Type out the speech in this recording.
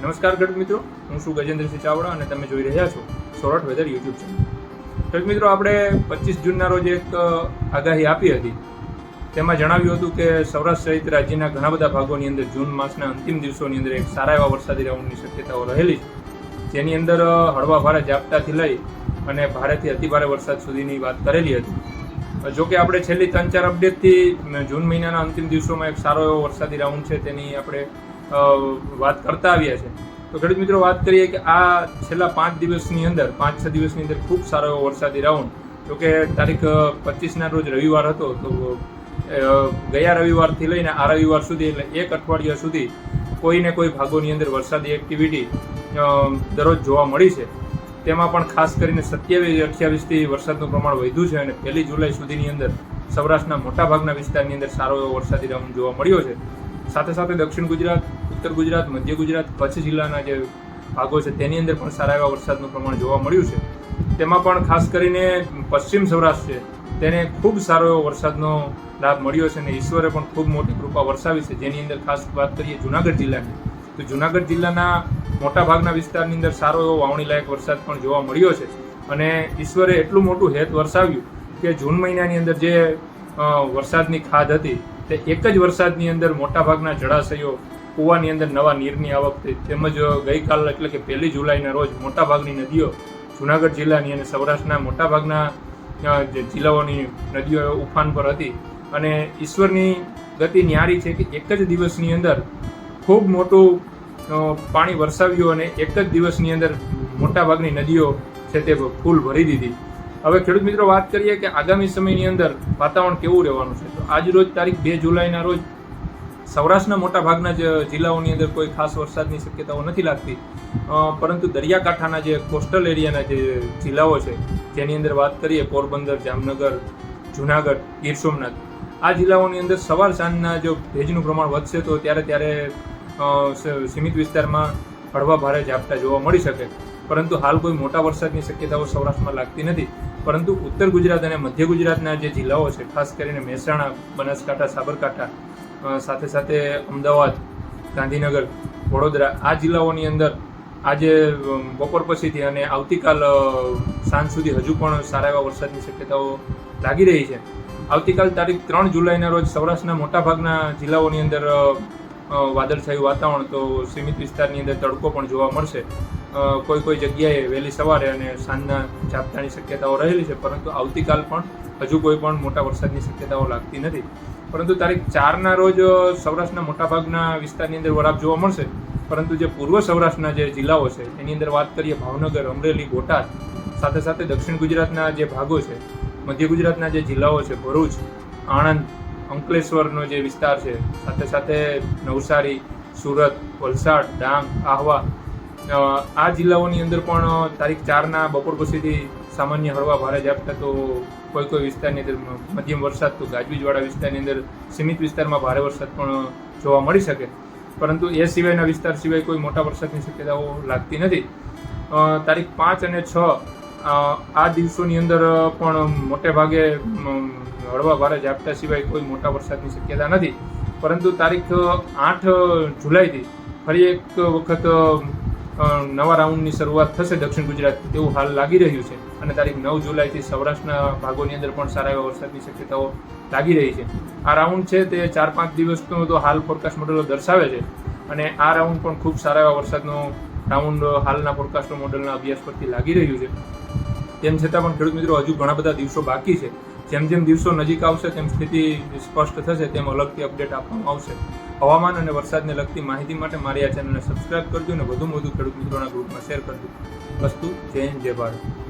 નમસ્કાર ગઢ મિત્રો, હું છું ગજેન્દ્રસિંહ ચાવડા અને તમે જોઈ રહ્યા છો સોરઠ વેધર યુટ્યુબ ચેનલ ગઢ મિત્રો, આપણે પચીસ જૂનના રોજ એક આગાહી આપી હતી. તેમાં જણાવ્યું હતું કે સૌરાષ્ટ્ર સહિત રાજ્યના ઘણા બધા ભાગોની અંદર જૂન માસના અંતિમ દિવસોની અંદર એક સારા એવા વરસાદી રાઉન્ડની શક્યતાઓ રહેલી છે. જેની અંદર હળવા ભારે ઝાપટાથી લઈ અને ભારેથી અતિભારે વરસાદ સુધીની વાત કરેલી હતી. જો કે આપણે છેલ્લી ત્રણ ચાર અપડેટથી જૂન મહિનાના અંતિમ દિવસોમાં એક સારો એવો વરસાદી રાઉન્ડ છે તેની આપણે વાત કરતા આવ્યા છે. તો ખેડૂત મિત્રો, વાત કરીએ કે આ છેલ્લા પાંચ દિવસની અંદર, પાંચ છ દિવસની અંદર ખૂબ સારો એવો વરસાદી રાઉન્ડ. જો કે તારીખ પચીસના રોજ રવિવાર હતો, તો ગયા રવિવારથી લઈને આ રવિવાર સુધી, એટલે એક અઠવાડિયા સુધી કોઈને કોઈ ભાગોની અંદર વરસાદી એક્ટિવિટી દરરોજ જોવા મળી છે. તેમાં પણ ખાસ કરીને સત્યાવીસ, અઠ્યાવીસથી વરસાદનું પ્રમાણ વધ્યું છે અને પહેલી જુલાઈ સુધીની અંદર સૌરાષ્ટ્રના મોટાભાગના વિસ્તારની અંદર સારો એવો વરસાદી રાઉન્ડ જોવા મળ્યો છે. સાથે સાથે દક્ષિણ ગુજરાત, ઉત્તર ગુજરાત, મધ્ય ગુજરાત, કચ્છ જિલ્લાના જે ભાગો છે, તેની અંદર પણ સારા એવા વરસાદનું પ્રમાણ જોવા મળ્યું છે. તેમાં પણ ખાસ કરીને પશ્ચિમ સૌરાષ્ટ્ર છે, તેને ખૂબ સારો એવો વરસાદનો લાભ મળ્યો છે અને ઈશ્વરે પણ ખૂબ મોટી કૃપા વરસાવી છે. જેની અંદર ખાસ વાત કરીએ જુનાગઢ જિલ્લાની, તો જુનાગઢ જિલ્લાના મોટાભાગના વિસ્તારની અંદર સારો એવો વાવણી લાયક વરસાદ પણ જોવા મળ્યો છે અને ઈશ્વરે એટલું મોટું હેત વરસાવ્યું કે જૂન મહિનાની અંદર જે વરસાદની ખાધ હતી તે એક જ વરસાદની અંદર મોટાભાગના જળાશયો કૂવાની અંદર નવા નીરની આવક થઈ. તેમજ ગઈકાલ એટલે કે પહેલી જુલાઈના રોજ મોટાભાગની નદીઓ જુનાગઢ જિલ્લાની અને સૌરાષ્ટ્રના મોટાભાગના જિલ્લાઓની નદીઓ ઉફાન પર હતી. અને ઈશ્વરની ગતિ ન્યારી છે કે એક જ દિવસની અંદર ખૂબ મોટું પાણી વરસાવ્યું અને એક જ દિવસની અંદર મોટાભાગની નદીઓ છે તે ફૂલ ભરી દીધી. હવે ખેડૂત મિત્રો વાત કરીએ કે આગામી સમયની અંદર વાતાવરણ કેવું રહેવાનું છે? આજ રોજ તારીખ બે જુલાઈના રોજ સૌરાષ્ટ્રના મોટા ભાગના જ જિલ્લાઓની અંદર કોઈ ખાસ વરસાદની શક્યતાઓ નથી લાગતી. પરંતુ દરિયાકાંઠાના જે કોસ્ટલ એરિયાના જે જિલ્લાઓ છે, જેની અંદર વાત કરીએ, પોરબંદર, જામનગર, જુનાગઢ, ગીર સોમનાથ, આ જિલ્લાઓની અંદર સવાર સાંજના જો ભેજનું પ્રમાણ વધશે તો ત્યારે ત્યારે સીમિત વિસ્તારમાં હળવા ભારે ઝાપટા જોવા મળી શકે. પરંતુ હાલ કોઈ મોટા વરસાદની શક્યતાઓ સૌરાષ્ટ્રમાં લાગતી નથી. પરંતુ ઉત્તર ગુજરાત અને મધ્ય ગુજરાતના જે જિલ્લાઓ છે, ખાસ કરીને મહેસાણા, બનાસકાંઠા, સાબરકાંઠા સાથે સાથે અમદાવાદ, ગાંધીનગર, વડોદરા, આ જિલ્લાઓની અંદર આજે બપોર પછીથી અને આવતીકાલ સાંજ સુધી હજુ પણ સારા એવા વરસાદની શક્યતાઓ લાગી રહી છે. આવતીકાલ તારીખ ત્રણ જુલાઈના રોજ સૌરાષ્ટ્રના મોટાભાગના જિલ્લાઓની અંદર વાદળછાયું વાતાવરણ તો સીમિત વિસ્તારની અંદર તડકો પણ જોવા મળશે. કોઈ કોઈ જગ્યાએ વહેલી સવારે અને સાંજના ઝાપટાની શક્યતાઓ રહેલી છે, પરંતુ આવતીકાલ પણ હજુ કોઈ પણ મોટા વરસાદની શક્યતાઓ લાગતી નથી. પરંતુ તારીખ ચારના રોજ સૌરાષ્ટ્રના મોટાભાગના વિસ્તારની અંદર વરાપ જોવા મળશે. પરંતુ જે પૂર્વ સૌરાષ્ટ્રના જે જિલ્લાઓ છે, એની અંદર વાત કરીએ ભાવનગર, અમરેલી, બોટાદ, સાથે સાથે દક્ષિણ ગુજરાતના જે ભાગો છે, મધ્ય ગુજરાતના જે જિલ્લાઓ છે, ભરૂચ, આણંદ, અંકલેશ્વરનો જે વિસ્તાર છે, સાથે સાથે નવસારી, સુરત, વલસાડ, ડાંગ, આહવા આ જિલ્લાઓની અંદર પણ તારીખ ચારના બપોર પછીથી સામાન્ય હળવા ભારે ઝાપટા તો કોઈ કોઈ વિસ્તારની અંદર મધ્યમ વરસાદ તો ગાજવીજવાળા વિસ્તારની અંદર સીમિત વિસ્તારમાં ભારે વરસાદ પણ જોવા મળી શકે. પરંતુ એ સિવાયના વિસ્તાર સિવાય કોઈ મોટા વરસાદની શક્યતાઓ લાગતી નથી. તારીખ પાંચ અને છ આ દિવસોની અંદર પણ મોટે ભાગે હળવા ભારે ઝાપટા સિવાય કોઈ મોટા વરસાદની શક્યતા નથી. પરંતુ તારીખ આઠ જુલાઈથી ફરી એક વખત નવા રાઉન્ડની શરૂઆત થશે દક્ષિણ ગુજરાત એવું હાલ લાગી રહ્યું છે. અને તારીખ નવ જુલાઈથી સૌરાષ્ટ્રના ભાગોની અંદર પણ સારા એવા વરસાદની શક્યતાઓ લાગી રહી છે. આ રાઉન્ડ છે તે ચાર પાંચ દિવસનો તો હાલ ફોરકાસ્ટ મોડેલો દર્શાવે છે. અને આ રાઉન્ડ પણ ખૂબ સારા એવા વરસાદનો રાઉન્ડ હાલના ફોરકાસ્ટ મોડેલના અભ્યાસ પરથી લાગી રહ્યું છે. તેમ છતાં પણ ખેડૂત મિત્રો, હજુ ઘણા બધા દિવસો બાકી છે. જેમ જેમ દિવસો નજીક આવશે, તેમ સ્થિતિ સ્પષ્ટ થશે, તેમ અલગથી અપડેટ આપવામાં આવશે. હવામાન અને વરસાદને લગતી માહિતી માટે મારી આ ચેનલને સબસ્ક્રાઇબ કરજો અને વધુમાં વધુ ખેડૂત મિત્રોના ગ્રુપમાં શેર કરજો. વસ્તુ જય હિન્દ, જય ભારત.